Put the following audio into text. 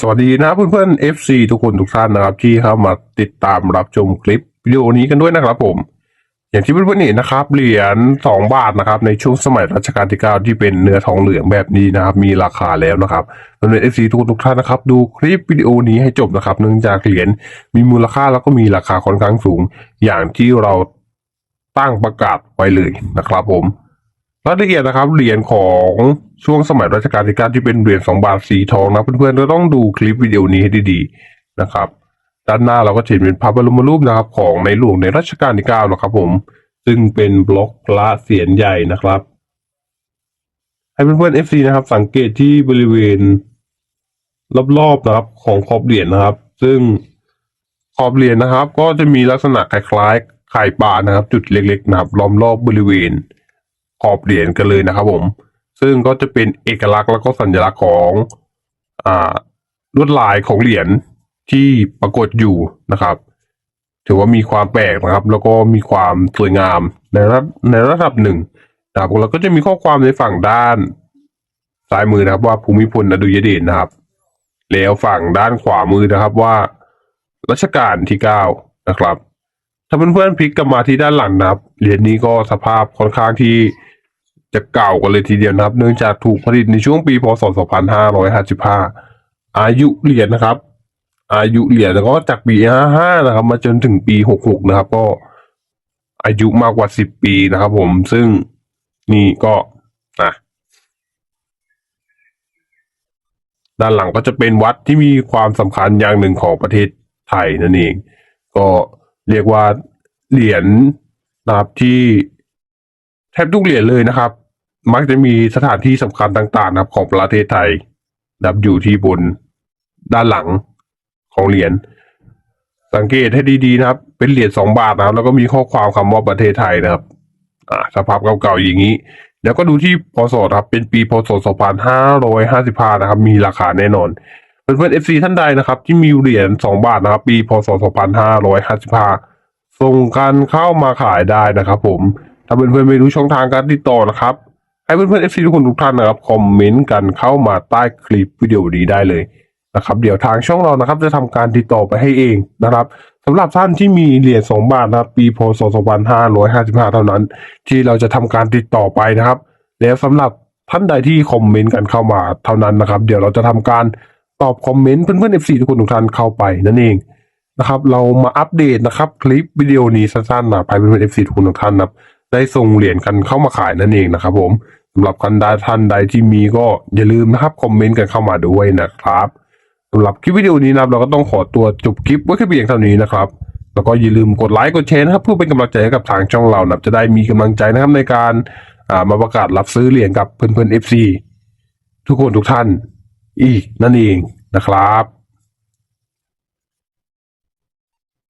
สวัสดีนะเพื่อนๆ FC ทุกคนทุกท่านนะครับ ที่เข้ามาติดตามรับชมคลิปวิดีโอนี้กันด้วยนะครับผม อย่างที่เพื่อนๆเห็นนะครับ เหรียญสองบาทนะครับ ในช่วงสมัยรัชกาลที่เก้าที่เป็นเนื้อทองเหลืองแบบนี้นะครับ มีราคาแล้วนะครับเพื่อนๆ FC ทุกคนทุกท่านนะครับ ดูคลิปวิดีโอนี้ให้จบนะครับ เนื่องจากเหรียญมีมูลค่าแล้วก็มีราคาค่อนข้างสูง อย่างที่เราตั้งประกาศไว้เลยนะครับผม รายละเอียดนะครับเหรียญของช่วงสมัยรัชกาลที่เก้าที่เป็นเหรียญสองบาทสีทองนะเพื่อนๆก็ต้องดูคลิปวิดีโอนี้ให้ดีๆนะครับ ด้านหน้าเราก็จะเห็นเป็นพระบรมรูปนะครับ ของในหลวงในรัชกาลที่เก้านะครับ ผม ซึ่งเป็นบล็อกพระเสียรใหญ่นะครับ ให้เพื่อนๆ FC นะครับ สังเกตที่บริเวณรอบๆนะครับ ของขอบเหรียญนะครับ ซึ่งขอบเหรียญนะครับ ก็จะมีลักษณะคล้ายๆไข่ปลานะครับ จุดเล็กๆนะครับล้อมรอบบริเวณ ขอบเหรียญกันเลยนะครับผม ซึ่งก็จะเป็นเอกลักษณ์แล้วก็สัญลักษณ์ของอ่าลวดลายของเหรียญที่ปรากฏอยู่นะครับ ถือว่ามีความแปลกนะครับ แล้วก็มีความสวยงามในระดับในระดับหนึ่งนะครับแล้วก็จะมีข้อความในฝั่งด้านซ้ายมือนะครับว่าภูมิพลอดุลยเดชนะครับ แล้วฝั่งด้านขวามือนะครับว่ารัชกาลที่เก้านะครับ ถ้าเพื่อนๆพลิกกลับมาที่ด้านหลังนะครับเหรียญนี้ก็สภาพค่อนข้างที่จะเก่ากันเลยทีเดียวนะครับ เนื่องจากถูกผลิตในช่วงปีพศ 2555 อายุเหรียญนะครับ อายุเหรียญแล้วก็จากปี 55 นะครับ มาจนถึงปี 66 นะครับ ก็อายุมากกว่า 10 ปีนะครับ ผมซึ่งนี่ก็นะด้านหลังก็จะเป็นวัดที่มีความสำคัญอย่างหนึ่งของประเทศไทยนั่นเอง ก็ เรียกว่าเหรียญนะครับที่แทบทุกเหรียญเลยนะครับ มักจะมีสถานที่สำคัญต่างๆนะครับของประเทศไทยนับอยู่ที่บนด้านหลังของเหรียญสังเกตให้ดีๆนะครับ เป็นเหรียญสองบาทนะครับ แล้วก็มีข้อความคำว่าประเทศไทยนะครับ อ่าสภาพเก่าๆอย่างนี้ แล้วก็ดูที่พศครับ เป็นปีพศ2555นะครับ มีราคาแน่นอน เพื่อนๆ FC ท่านใดนะครับ ที่มีเหรียญสองบาทนะครับ ปีพศ2555ส่งกันเข้ามาขายได้นะครับผม ถ้าเพื่อนๆไม่รู้ช่องทางการติดต่อนะครับ ให้เพื่อนๆ FC ทุกคนทุกท่านนะครับคอมเมนต์กันเข้ามาใต้คลิปวิดีโอนี้ได้เลยนะครับ เดี๋ยวทางช่องเรานะครับ จะทำการติดต่อไปให้เองนะครับสำหรับท่านที่มีเหรียญสองบาทนะครับ ปีพศ2555เท่านั้น ที่เราจะทำการติดต่อไปนะครับ แล้วสำหรับท่านใดที่คอมเมนต์กันเข้ามาเท่านั้นนะครับ เดี๋ยวเราจะทำการ ตอบคอมเมนต์เพื่อนๆ FC ทุกคนทุกท่านเข้าไปนั่นเองนะครับ เรามาอัปเดตนะครับ คลิปวิดีโอนี้สั้นๆนะให้เพื่อนๆ FC ทุกคนทุกท่านนะได้ส่งเหรียญกันเข้ามาขายนั่นเองนะครับ ผมสำหรับกันใดท่านใดที่มีก็อย่าลืมนะครับคอมเมนต์กันเข้ามาด้วยนะครับสำหรับคลิปวิดีโอนี้นะครับเราก็ต้องขอตัวจบคลิปไว้แค่เพียงเท่านี้นะครับแล้วก็อย่าลืมกดไลค์กดแชร์นะครับเพื่อเป็นกำลังใจให้กับทางช่องเรานะจะได้มีกำลังใจนะครับในการมาประกาศรับซื้อเหรียญกับเพื่อนๆ FC ทุกคนทุกท่าน อีกนั่นเองนะครับ